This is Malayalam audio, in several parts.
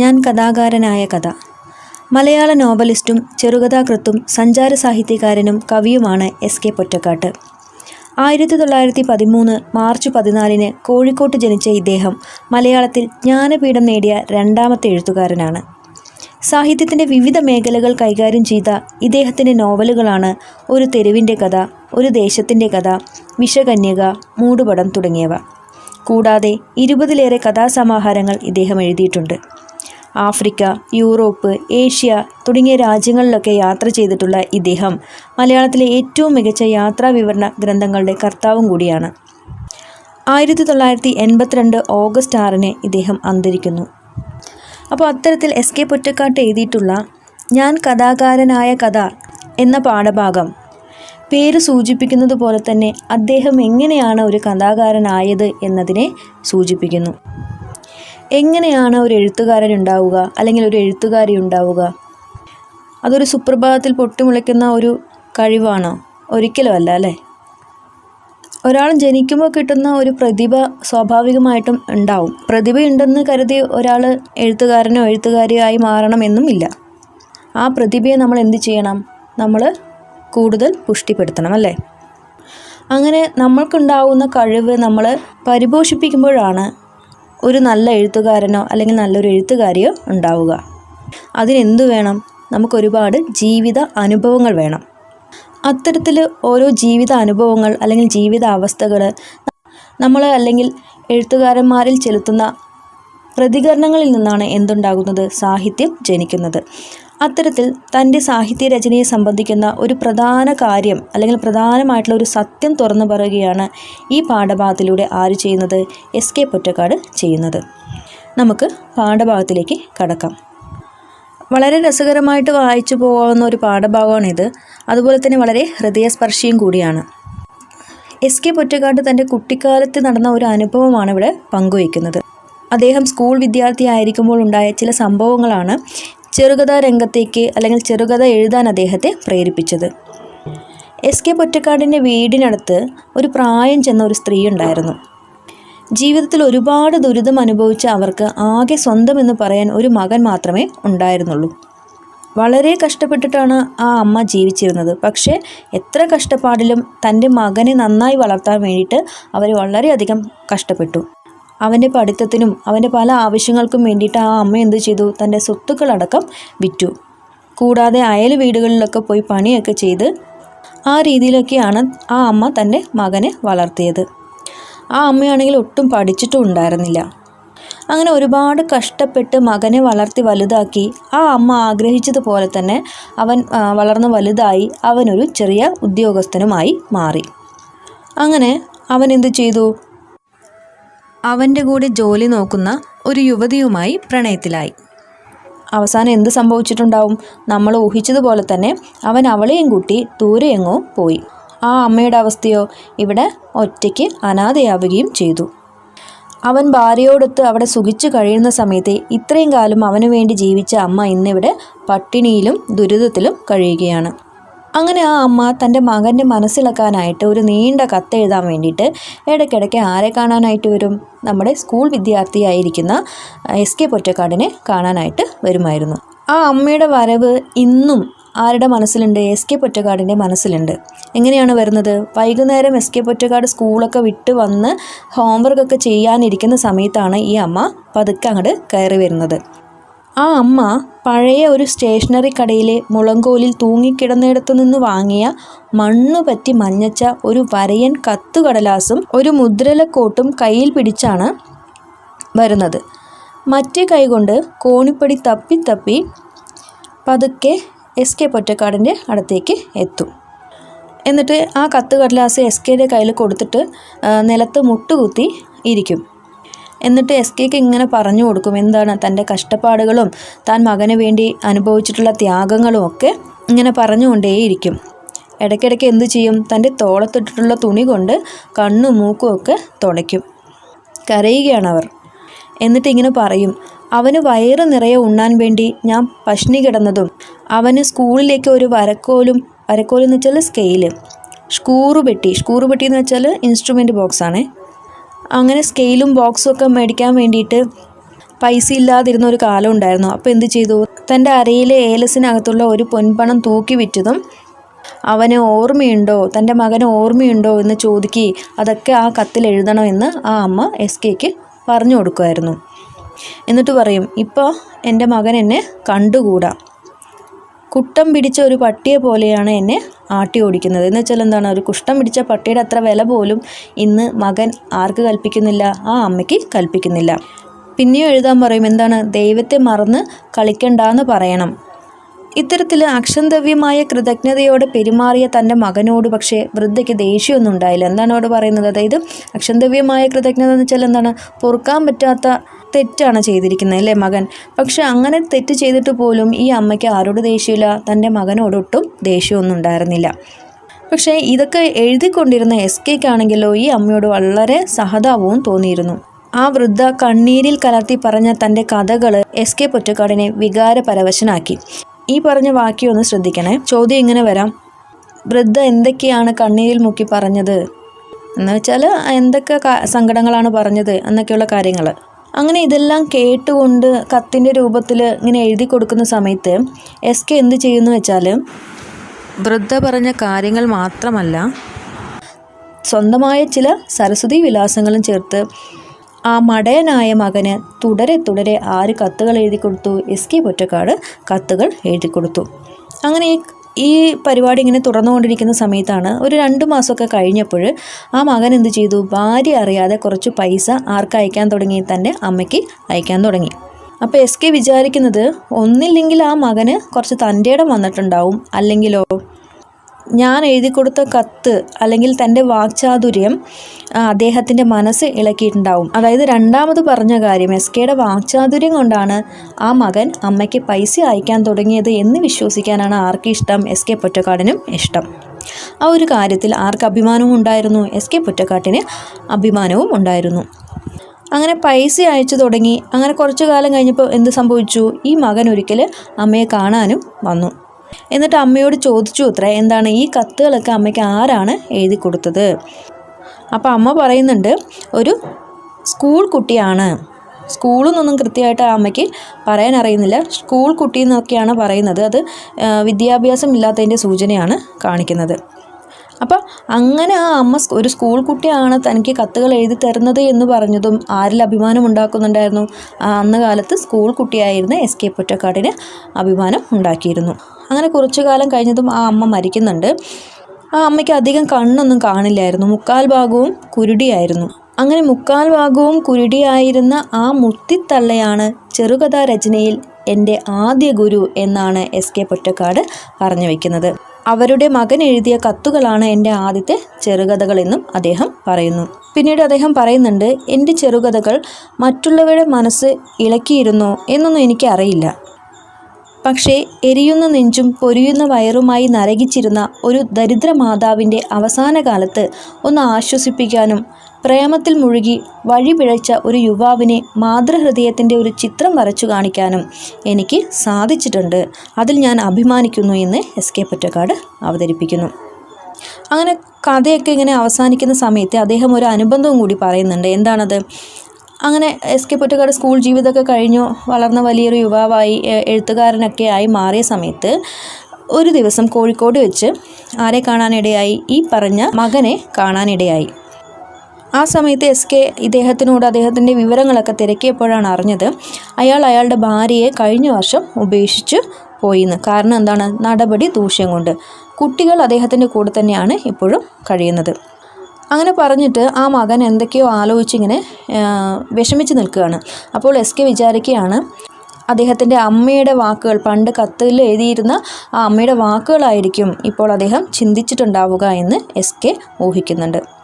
ഞാൻ കഥാകാരനായ കഥ. മലയാള നോവലിസ്റ്റും ചെറുകഥാകൃത്തും സഞ്ചാര സാഹിത്യകാരനും കവിയുമാണ് എസ് കെ പൊറ്റക്കാട്ട്. ആയിരത്തി തൊള്ളായിരത്തി പതിമൂന്ന് മാർച്ച് പതിനാലിന് കോഴിക്കോട്ട് ജനിച്ച ഇദ്ദേഹം മലയാളത്തിൽ ജ്ഞാനപീഠം നേടിയ രണ്ടാമത്തെ എഴുത്തുകാരനാണ്. സാഹിത്യത്തിന്റെ വിവിധ മേഖലകൾ കൈകാര്യം ചെയ്ത ഇദ്ദേഹത്തിന്റെ നോവലുകളാണ് ഒരു തെരുവിന്റെ കഥ ഒരു ദേശത്തിന്റെ കഥ വിഷകന്യക മൂടുപടം തുടങ്ങിയവ. കൂടാതെ ഇരുപതിലേറെ കഥാസമാഹാരങ്ങൾ ഇദ്ദേഹം എഴുതിയിട്ടുണ്ട്. ആഫ്രിക്ക യൂറോപ്പ് ഏഷ്യ തുടങ്ങിയ രാജ്യങ്ങളിലൊക്കെ യാത്ര ചെയ്തിട്ടുള്ള ഇദ്ദേഹം മലയാളത്തിലെ ഏറ്റവും മികച്ച യാത്രാ വിവരണ ഗ്രന്ഥങ്ങളുടെ കർത്താവും കൂടിയാണ്. ആയിരത്തി തൊള്ളായിരത്തി എൺപത്തിരണ്ട് ഓഗസ്റ്റ് ആറിന് ഇദ്ദേഹം അന്തരിക്കുന്നു. അപ്പോൾ അത്തരത്തിൽ എസ് കെ പൊറ്റക്കാട്ട് എഴുതിയിട്ടുള്ള ഞാൻ കഥാകാരനായ കഥ എന്ന പാഠഭാഗം പേര് സൂചിപ്പിക്കുന്നത് പോലെ തന്നെ അദ്ദേഹം എങ്ങനെയാണ് ഒരു കഥാകാരനായത് എന്നതിനെ സൂചിപ്പിക്കുന്നു. എങ്ങനെയാണ് ഒരു എഴുത്തുകാരൻ ഉണ്ടാവുക അല്ലെങ്കിൽ ഒരു എഴുത്തുകാരി ഉണ്ടാവുക? അതൊരു സുപ്രഭാതത്തിൽ പൊട്ടിമുളയ്ക്കുന്ന ഒരു കഴിവാണോ? ഒരിക്കലും അല്ല അല്ലേ? ഒരാൾ ജനിക്കുമ്പോൾ കിട്ടുന്ന ഒരു പ്രതിഭ സ്വാഭാവികമായിട്ടും ഉണ്ടാവും. പ്രതിഭയുണ്ടെന്ന് കരുതി ഒരാൾ എഴുത്തുകാരനോ എഴുത്തുകാരിയോ ആയി മാറണമെന്നും ഇല്ല. ആ പ്രതിഭയെ നമ്മൾ എന്ത് ചെയ്യണം? നമ്മൾ കൂടുതൽ പുഷ്ടിപ്പെടുത്തണം അല്ലേ? അങ്ങനെ നമ്മൾക്കുണ്ടാവുന്ന കഴിവ് നമ്മൾ പരിപോഷിപ്പിക്കുമ്പോഴാണ് ഒരു നല്ല എഴുത്തുകാരനോ അല്ലെങ്കിൽ നല്ലൊരു എഴുത്തുകാരിയോ ഉണ്ടാവുക. അതിനെന്തു വേണം? നമുക്കൊരുപാട് ജീവിത അനുഭവങ്ങൾ വേണം. അത്തരത്തിൽ ഓരോ ജീവിത അനുഭവങ്ങൾ അല്ലെങ്കിൽ ജീവിത അവസ്ഥകൾ നമ്മൾ അല്ലെങ്കിൽ എഴുത്തുകാരന്മാരിൽ ചെലുത്തുന്ന പ്രതികരണങ്ങളിൽ നിന്നാണ് എന്തുണ്ടാകുന്നത്? സാഹിത്യം ജനിക്കുന്നത്. അത്തരത്തിൽ തന്റെ സാഹിത്യ രചനയെ സംബന്ധിക്കുന്ന ഒരു പ്രധാന കാര്യം അല്ലെങ്കിൽ പ്രധാനമായിട്ടുള്ള ഒരു സത്യം തുറന്നു പറയുകയാണ് ഈ പാഠഭാഗത്തിലൂടെ ആര് ചെയ്യുന്നത്? എസ് കെ പൊറ്റക്കാട് ചെയ്യുന്നത്. നമുക്ക് പാഠഭാഗത്തിലേക്ക് കടക്കാം. വളരെ രസകരമായിട്ട് വായിച്ചു പോകാവുന്ന ഒരു പാഠഭാഗമാണിത്. അതുപോലെ തന്നെ വളരെ ഹൃദയസ്പർശിയും കൂടിയാണ്. എസ് കെ പൊറ്റക്കാട് തന്റെ കുട്ടിക്കാലത്ത് നടന്ന ഒരു അനുഭവമാണ് ഇവിടെ പങ്കുവയ്ക്കുന്നത്. അദ്ദേഹം സ്കൂൾ വിദ്യാർത്ഥി ആയിരിക്കുമ്പോൾ ഉണ്ടായ ചില സംഭവങ്ങളാണ് ചെറുകഥാ രംഗത്തേക്ക് അല്ലെങ്കിൽ ചെറുകഥ എഴുതാൻ അദ്ദേഹത്തെ പ്രേരിപ്പിച്ചത്. എസ് കെ പൊറ്റക്കാടിന്റെ വീടിനടുത്ത് ഒരു പ്രായം ചെന്ന ഒരു സ്ത്രീ ഉണ്ടായിരുന്നു. ജീവിതത്തിൽ ഒരുപാട് ദുരിതം അനുഭവിച്ച അവർക്ക് ആകെ സ്വന്തം എന്ന് പറയാൻ ഒരു മകൻ മാത്രമേ ഉണ്ടായിരുന്നുള്ളൂ. വളരെ കഷ്ടപ്പെട്ടിട്ടാണ് ആ അമ്മ ജീവിച്ചിരുന്നത്. പക്ഷേ എത്ര കഷ്ടപ്പാടിലും തന്റെ മകനെ നന്നായി വളർത്താൻ വേണ്ടിയിട്ട് അവർ വളരെയധികം കഷ്ടപ്പെട്ടു. അവന്റെ പഠിത്തത്തിനും അവന്റെ പല ആവശ്യങ്ങൾക്കും വേണ്ടിയിട്ട് ആ അമ്മ എന്ത് ചെയ്തു? തന്റെ സ്വത്തുക്കളടക്കം വിറ്റു. കൂടാതെ അയൽ വീടുകളിലൊക്കെ പോയി പണിയൊക്കെ ചെയ്ത് ആ രീതിയിലൊക്കെയാണ് ആ അമ്മ തന്റെ മകനെ വളർത്തിയത്. ആ അമ്മയാണെങ്കിൽ ഒട്ടും പഠിച്ചിട്ടും ഉണ്ടായിരുന്നില്ല. അങ്ങനെ ഒരുപാട് കഷ്ടപ്പെട്ട് മകനെ വളർത്തി വലുതാക്കി ആ അമ്മ ആഗ്രഹിച്ചതുപോലെ തന്നെ അവൻ വളർന്ന് വലുതായി അവനൊരു ചെറിയ ഉദ്യോഗസ്ഥനുമായി മാറി. അങ്ങനെ അവൻ എന്ത് ചെയ്തു? അവന്റെ കൂടെ ജോലി നോക്കുന്ന ഒരു യുവതിയുമായി പ്രണയത്തിലായി. അവസാനം എന്ത് സംഭവിച്ചിട്ടുണ്ടാവും? നമ്മൾ ഊഹിച്ചതുപോലെ തന്നെ അവൻ അവളെയും കൂട്ടി ദൂരെ എങ്ങോ പോയി. ആ അമ്മയുടെ അവസ്ഥയോ ഇവിടെ ഒറ്റയ്ക്ക് അനാഥയാവുകയും ചെയ്തു. അവൻ ഭാര്യയോടൊത്ത് അവിടെ സുഖിച്ചു കഴിയുന്ന സമയത്തെ ഇത്രയും കാലം അവനു വേണ്ടി ജീവിച്ച അമ്മ ഇന്നിവിടെ പട്ടിണിയിലും ദുരിതത്തിലും കഴിയുകയാണ്. അങ്ങനെ ആ അമ്മ തന്റെ മകന്റെ മനസ്സിലാക്കാനായിട്ട് ഒരു നീണ്ട കത്തെഴുതാൻ വേണ്ടിയിട്ട് ഇടയ്ക്കിടയ്ക്ക് ആരെ കാണാനായിട്ട് വരും? നമ്മുടെ സ്കൂൾ വിദ്യാർത്ഥിയായിരിക്കുന്ന എസ് കെ പൊറ്റക്കാടിനെ കാണാനായിട്ട് വരുമായിരുന്നു. ആ അമ്മയുടെ വരവ് ഇന്നും ആരുടെ മനസ്സിലുണ്ട്? എസ് കെ പൊറ്റക്കാടിന്റെ മനസ്സിലുണ്ട്. എങ്ങനെയാണ് വരുന്നത്? വൈകുന്നേരം എസ് കെ പൊറ്റക്കാട് സ്കൂളൊക്കെ വിട്ട് വന്ന് ഹോംവർക്കൊക്കെ ചെയ്യാനിരിക്കുന്ന സമയത്താണ് ഈ അമ്മ പതുക്കെ അങ്ങോട്ട് കയറി വരുന്നത്. ആ അമ്മ പഴയ ഒരു സ്റ്റേഷനറി കടയിലെ മുളങ്കോലിൽ തൂങ്ങിക്കിടന്നിടത്തു നിന്ന് വാങ്ങിയ മണ്ണു പറ്റി മഞ്ഞച്ച ഒരു വരയൻ കത്തുകടലാസും ഒരു മുദ്രലക്കോട്ടും കയ്യിൽ പിടിച്ചാണ് വരുന്നത്. മറ്റേ കൈകൊണ്ട് കോണിപ്പടി തപ്പി തപ്പി പതുക്കെ എസ് കെ പൊറ്റക്കാടിന്റെ അടുത്തേക്ക് എത്തും. എന്നിട്ട് ആ കത്ത് കടലാസ് എസ് കെയുടെ കയ്യിൽ കൊടുത്തിട്ട് നിലത്ത് മുട്ടുകുത്തി ഇരിക്കും. എന്നിട്ട് എസ് കെക്ക് ഇങ്ങനെ പറഞ്ഞു കൊടുക്കും. എന്താണ് തന്റെ കഷ്ടപ്പാടുകളും താൻ മകന് വേണ്ടി അനുഭവിച്ചിട്ടുള്ള ത്യാഗങ്ങളും ഒക്കെ ഇങ്ങനെ പറഞ്ഞുകൊണ്ടേയിരിക്കും. ഇടയ്ക്കിടയ്ക്ക് എന്തു ചെയ്യും? തന്റെ തോളത്തിട്ടിട്ടുള്ള തുണി കൊണ്ട് കണ്ണും മൂക്കും ഒക്കെ തുടയ്ക്കും. കരയുകയാണ് അവർ എന്നിട്ട് ഇങ്ങനെ പറയും അവന് വയറ് നിറയെ ഉണ്ണാൻ വേണ്ടി ഞാൻ പഷ്ണി കിടന്നതും അവന് സ്കൂളിലേക്ക് ഒരു വരക്കോലും വരക്കോലെന്ന് വെച്ചാൽ സ്കെയിൽ ഷ്കൂറുപെട്ടി ഷ്കൂറുപെട്ടി എന്ന് വെച്ചാൽ ഇൻസ്ട്രുമെന്റ് ബോക്സാണ് അങ്ങനെ സ്കെയിലും ബോക്സും ഒക്കെ മേടിക്കാൻ വേണ്ടിയിട്ട് പൈസ ഇല്ലാതിരുന്ന ഒരു കാലം ഉണ്ടായിരുന്നു. അപ്പോൾ എന്ത് ചെയ്തു? തന്റെ അരയിലെ ഏലസിനകത്തുള്ള ഒരു പൊൻപണം തൂക്കി വിറ്റതും അവന് ഓർമ്മയുണ്ടോ? തന്റെ മകന് ഓർമ്മയുണ്ടോ എന്ന് ചോദിക്കുകയും അതൊക്കെ ആ കത്തിൽ എഴുതണമെന്ന് ആ അമ്മ എസ് കെക്ക് പറഞ്ഞു കൊടുക്കുമായിരുന്നു. എന്നിട്ട് പറയും ഇപ്പോൾ എന്റെ മകൻ എന്നെ കണ്ടുകൂടാ? കുട്ടം പിടിച്ച ഒരു പട്ടിയെ പോലെയാണ് എന്നെ ആട്ടി ഓടിക്കുന്നത്. എന്ന് വെച്ചാൽ എന്താണ്? ഒരു കുഷ്ടം പിടിച്ച പട്ടിയുടെ അത്ര വില പോലും ഇന്ന് മകൻ ആർക്ക് കൽപ്പിക്കുന്നില്ല? ആ അമ്മയ്ക്ക് കൽപ്പിക്കുന്നില്ല. പിന്നെയും എഴുതാൻ പറയും എന്താണ്? ദൈവത്തെ മറന്ന് കളിക്കണ്ടെന്ന് പറയണം. ഇത്തരത്തിൽ അക്ഷന്തവ്യമായ കൃതജ്ഞതയോടെ പെരുമാറിയ തന്റെ മകനോട് പക്ഷേ വൃദ്ധയ്ക്ക് ദേഷ്യമൊന്നും ഉണ്ടായില്ല. എന്താണ് അവിടെ പറയുന്നത്? അതായത് അക്ഷന്തവ്യമായ കൃതജ്ഞത എന്ന് വെച്ചാൽ എന്താണ്? പൊറുക്കാൻ പറ്റാത്ത തെറ്റാണ് ചെയ്തിരിക്കുന്നത് അല്ലേ മകൻ? പക്ഷെ അങ്ങനെ തെറ്റ് ചെയ്തിട്ട് പോലും ഈ അമ്മയ്ക്ക് ആരോട് ദേഷ്യമില്ല തന്റെ മകനോടൊട്ടും ദേഷ്യമൊന്നും ഉണ്ടായിരുന്നില്ല. പക്ഷേ ഇതൊക്കെ എഴുതിക്കൊണ്ടിരുന്ന എസ് കെക്കാണെങ്കിലോ ഈ അമ്മയോട് വളരെ സഹതാപവും തോന്നിയിരുന്നു. ആ വൃദ്ധ കണ്ണീരിൽ കലർത്തി പറഞ്ഞ തന്റെ കഥകൾ എസ് കെ പൊറ്റക്കാടിനെ വികാരപരവശനാക്കി. ഈ പറഞ്ഞ വാക്യം ഒന്ന് ശ്രദ്ധിക്കണേ. ചോദ്യം ഇങ്ങനെ വരാം. വൃദ്ധ എന്തൊക്കെയാണ് കണ്ണീരിൽ മുക്കി പറഞ്ഞത്? എന്ന് വെച്ചാൽ എന്തൊക്കെ സങ്കടങ്ങളാണ് പറഞ്ഞത് എന്നൊക്കെയുള്ള കാര്യങ്ങൾ അങ്ങനെ ഇതെല്ലാം കേട്ടുകൊണ്ട് കത്തിന്റെ രൂപത്തിൽ ഇങ്ങനെ എഴുതി കൊടുക്കുന്ന സമയത്ത് എസ് കെ എന്ത് ചെയ്യുന്നു വെച്ചാൽ വൃദ്ധ പറഞ്ഞ കാര്യങ്ങൾ മാത്രമല്ല സ്വന്തമായ ചില സരസ്വതി വിലാസങ്ങളും ചേർത്ത് ആ മടയനായ മകന് തുടരെ തുടരെ ആര് കത്തുകൾ എഴുതി കൊടുത്തു? എസ് കെ പൊറ്റക്കാട് കത്തുകൾ എഴുതി കൊടുത്തു. അങ്ങനെ ഈ പരിപാടി ഇങ്ങനെ തുടർന്നുകൊണ്ടിരിക്കുന്ന സമയത്താണ് ഒരു രണ്ട് മാസമൊക്കെ കഴിഞ്ഞപ്പോൾ ആ മകൻ എന്ത് ചെയ്തു? ഭാര്യ അറിയാതെ കുറച്ച് പൈസ ആർക്ക് അയക്കാൻ തുടങ്ങി? തന്റെ അമ്മയ്ക്ക് അയക്കാൻ തുടങ്ങി. അപ്പോൾ എസ് കെ വിചാരിക്കുന്നത് ഒന്നില്ലെങ്കിൽ ആ മകന് കുറച്ച് തന്റെ ഇടം വന്നിട്ടുണ്ടാവും. അല്ലെങ്കിലോ? ഞാൻ എഴുതി കൊടുത്ത കത്ത് അല്ലെങ്കിൽ തന്റെ വാക്ചാതുര്യം അദ്ദേഹത്തിന്റെ മനസ്സ് ഇളക്കിയിട്ടുണ്ടാവും. അതായത് രണ്ടാമത് പറഞ്ഞ കാര്യം എസ് കെയുടെ വാക്ചാതുര്യം കൊണ്ടാണ് ആ മകൻ അമ്മയ്ക്ക് പൈസ അയക്കാൻ തുടങ്ങിയത് എന്ന് വിശ്വസിക്കാനാണ് ആർക്ക് ഇഷ്ടം? എസ് കെ പൊറ്റക്കാടിനും ഇഷ്ടം. ആ ഒരു കാര്യത്തിൽ ആർക്ക് അഭിമാനവും ഉണ്ടായിരുന്നു? എസ് കെ പൊറ്റക്കാട്ടിന് അഭിമാനവും ഉണ്ടായിരുന്നു. അങ്ങനെ പൈസ അയച്ചു തുടങ്ങി. അങ്ങനെ കുറച്ചു കാലം കഴിഞ്ഞപ്പോൾ എന്ത് സംഭവിച്ചു? ഈ മകൻ ഒരിക്കൽ അമ്മയെ കാണാനും വന്നു. എന്നിട്ട് അമ്മയോട് ചോദിച്ചു അത്ര എന്താണ് ഈ കത്തുകളൊക്കെ അമ്മയ്ക്ക് ആരാണ് എഴുതി കൊടുത്തത്? അപ്പോൾ അമ്മ പറയുന്നുണ്ട് ഒരു സ്കൂൾ കുട്ടിയാണ്. സ്കൂളിൽ നിന്നൊന്നും കൃത്യമായിട്ട് ആ അമ്മയ്ക്ക് പറയാൻ അറിയുന്നില്ല. സ്കൂൾ കുട്ടി എന്നൊക്കെയാണ് പറയുന്നത്. അത് വിദ്യാഭ്യാസം ഇല്ലാത്തതിന്റെ സൂചനയാണ് കാണിക്കുന്നത്. അപ്പോൾ അങ്ങനെ ആ അമ്മ ഒരു സ്കൂൾ കുട്ടിയാണ് തനിക്ക് കത്തുകൾ എഴുതി തരുന്നത് എന്ന് പറഞ്ഞതും ആരിൽ അഭിമാനം ഉണ്ടാക്കുന്നുണ്ടായിരുന്നു. അന്ന് കാലത്ത് സ്കൂൾ കുട്ടിയായിരുന്ന എസ് കെ പൊറ്റക്കാടിന് അഭിമാനം ഉണ്ടാക്കിയിരുന്നു. അങ്ങനെ കുറച്ചു കാലം കഴിഞ്ഞതും ആ അമ്മ മരിക്കുന്നുണ്ട്. ആ അമ്മയ്ക്ക് അധികം കണ്ണൊന്നും കാണില്ലായിരുന്നു. മുക്കാൽ ഭാഗവും കുരുടിയായിരുന്നു. അങ്ങനെ മുക്കാൽ ഭാഗവും കുരുടിയായിരുന്ന ആ മുത്തിത്തള്ളയാണ് ചെറുകഥാ രചനയിൽ എന്റെ ആദ്യ ഗുരു എന്നാണ് എസ് കെ പൊറ്റക്കാട് പറഞ്ഞു വയ്ക്കുന്നത് അവരുടെ മകൻ എഴുതിയ കത്തുകളാണ് എന്റെ ആദ്യത്തെ ചെറുകഥകളെന്നും അദ്ദേഹം പറയുന്നു. പിന്നീട് അദ്ദേഹം പറയുന്നുണ്ട് എന്റെ ചെറുകഥകൾ മറ്റുള്ളവരുടെ മനസ്സ് ഇളക്കിയിരുന്നോ എന്നൊന്നും എനിക്കറിയില്ല. പക്ഷേ എരിയുന്ന നെഞ്ചും പൊരിയുന്ന വയറുമായി നരകിച്ചിരുന്ന ഒരു ദരിദ്ര മാതാവിന്റെ അവസാന കാലത്ത് ഒന്ന് ആശ്വസിപ്പിക്കാനും പ്രേമത്തിൽ മുഴുകി വഴി പിഴച്ച ഒരു യുവാവിനെ മാതൃഹൃദയത്തിന്റെ ഒരു ചിത്രം വരച്ചു കാണിക്കാനും എനിക്ക് സാധിച്ചിട്ടുണ്ട്. അതിൽ ഞാൻ അഭിമാനിക്കുന്നു എന്ന് എസ് കെ പൊറ്റക്കാട് അവതരിപ്പിക്കുന്നു. അങ്ങനെ കഥയൊക്കെ ഇങ്ങനെ അവസാനിക്കുന്ന സമയത്ത് അദ്ദേഹം ഒരു അനുബന്ധവും കൂടി പറയുന്നുണ്ട്. എന്താണത്? അങ്ങനെ എസ് കെ പൊറ്റക്കാട് സ്കൂൾ ജീവിതമൊക്കെ കഴിഞ്ഞു. വളർന്ന വലിയൊരു യുവാവായി എഴുത്തുകാരനൊക്കെ ആയി മാറിയ സമയത്ത് ഒരു ദിവസം കോഴിക്കോട് വെച്ച് ആരെ കാണാനിടയായി? ഈ പറഞ്ഞ മകനെ കാണാനിടയായി. ആ സമയത്ത് എസ് കെ ഇദ്ദേഹത്തിനോട് അദ്ദേഹത്തിന്റെ വിവരങ്ങളൊക്കെ തിരക്കിയപ്പോഴാണ് അറിഞ്ഞത്. അയാൾ അയാളുടെ ഭാര്യയെ കഴിഞ്ഞ വർഷം ഉപേക്ഷിച്ച് പോയിന്ന്. കാരണം എന്താണ്? നടപടി ദൂഷ്യം കൊണ്ട്. കുട്ടികൾ അദ്ദേഹത്തിന്റെ കൂടെ തന്നെയാണ് ഇപ്പോഴും കഴിയുന്നത്. അങ്ങനെ പറഞ്ഞിട്ട് ആ മകൻ എന്തൊക്കെയോ ആലോചിച്ചിങ്ങനെ വിഷമിച്ച് നിൽക്കുകയാണ്. അപ്പോൾ എസ് കെ വിചാരിക്കുകയാണ് അദ്ദേഹത്തിന്റെ അമ്മയുടെ വാക്കുകൾ പണ്ട് കത്തിൽ എഴുതിയിരുന്ന ആ അമ്മയുടെ വാക്കുകളായിരിക്കും ഇപ്പോൾ അദ്ദേഹം ചിന്തിച്ചിട്ടുണ്ടാവുക എന്ന് എസ് കെ ഊഹിക്കുന്നുണ്ട്.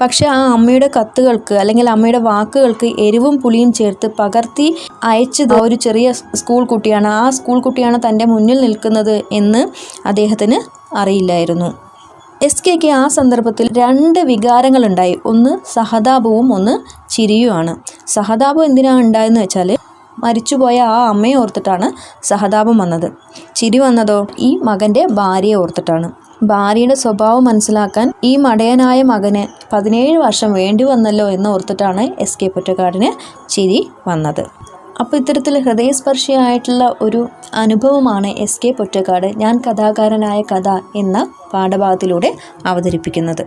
പക്ഷെ ആ അമ്മയുടെ കത്തുകൾക്ക് അല്ലെങ്കിൽ അമ്മയുടെ വാക്കുകൾക്ക് എരിവും പുളിയും ചേർത്ത് പകർത്തി അയച്ചത് ഒരു ചെറിയ സ്കൂൾ കുട്ടിയാണ്. ആ സ്കൂൾ കുട്ടിയാണ് തന്റെ മുന്നിൽ നിൽക്കുന്നത് എന്ന് അദ്ദേഹത്തിന് അറിയില്ലായിരുന്നു. എസ് കെക്ക് ആ സന്ദർഭത്തിൽ രണ്ട് വികാരങ്ങളുണ്ടായി. ഒന്ന് സഹതാപവും ഒന്ന് ചിരിയുമാണ്. സഹതാപം എന്തിനാണ് ഉണ്ടായെന്ന് വെച്ചാൽ മരിച്ചുപോയ ആ അമ്മയെ ഓർത്തിട്ടാണ് സഹതാപം വന്നത്. ചിരി വന്നതോ ഈ മകന്റെ ഭാര്യയെ ഓർത്തിട്ടാണ്. ഭാര്യയുടെ സ്വഭാവം മനസ്സിലാക്കാൻ ഈ മടയനായ മകന് പതിനേഴ് വർഷം വേണ്ടി വന്നല്ലോ എന്ന് ഓർത്തിട്ടാണ് എസ് കെ പൊറ്റക്കാടിന് ചിരി വന്നത്. അപ്പോൾ ഇത്തരത്തിൽ ഹൃദയസ്പർശിയായിട്ടുള്ള ഒരു അനുഭവമാണ് എസ് കെ പൊറ്റക്കാട് ഞാൻ കഥാകാരനായ കഥ എന്ന പാഠഭാഗത്തിലൂടെ അവതരിപ്പിക്കുന്നത്.